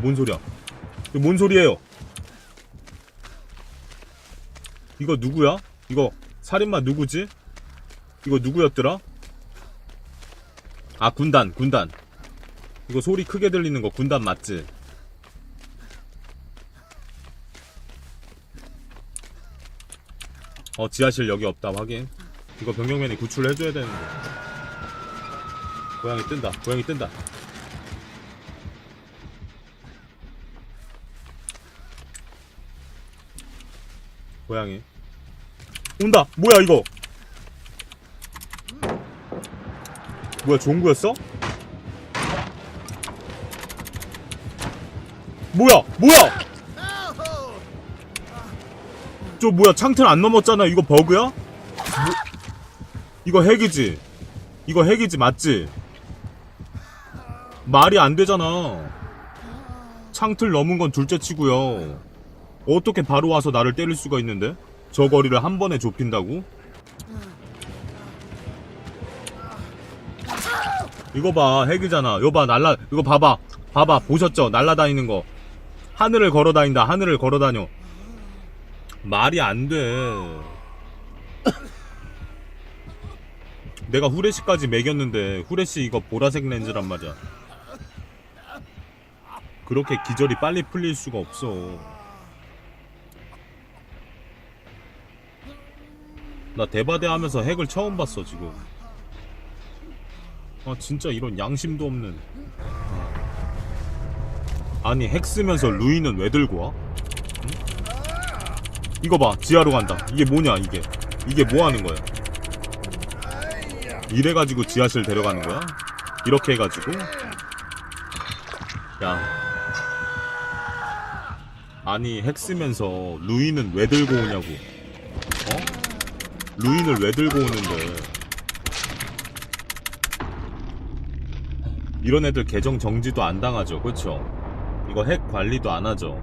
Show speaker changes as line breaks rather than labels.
뭔 소리야? 이거 뭔 소리예요? 이거 누구야? 이거 살인마 누구지? 이거 누구였더라? 아 군단 군단 이거 소리 크게 들리는 거 군단 맞지? 어 지하실 여기 없다 확인 이거 변경맨이 구출해줘야 되는데 고양이 뜬다 고양이 뜬다 고양이. 온다. 뭐야 이거? 뭐야 종구였어? 뭐야 뭐야? 저 뭐야 창틀 안 넘었잖아. 이거 버그야? 뭐, 이거 핵이지. 이거 핵이지 맞지? 말이 안 되잖아. 창틀 넘은 건 둘째 치고요 어떻게 바로 와서 나를 때릴 수가 있는데? 저 거리를 한 번에 좁힌다고? 이거 봐 핵이잖아 이거 봐 날라 이거 봐봐 봐봐 보셨죠 날라다니는 거 하늘을 걸어다닌다 하늘을 걸어다녀 말이 안 돼. 내가 후레쉬까지 매겼는데 후레쉬 이거 보라색 렌즈란 말이야. 그렇게 기절이 빨리 풀릴 수가 없어. 나 대바대 하면서 핵을 처음 봤어 지금. 아 진짜 이런 양심도 없는. 아니 핵 쓰면서 루이는 왜 들고 와? 이거 봐 지하로 간다. 이게 뭐냐 이게. 이게 뭐 하는 거야? 이래가지고 지하실 데려가는 거야? 이렇게 해가지고? 야. 아니 핵 쓰면서 루이는 왜 들고 오냐고. 어? 루인을 왜 들고 오는데? 이런 애들 계정 정지도 안 당하죠. 그쵸? 이거 핵 관리도 안 하죠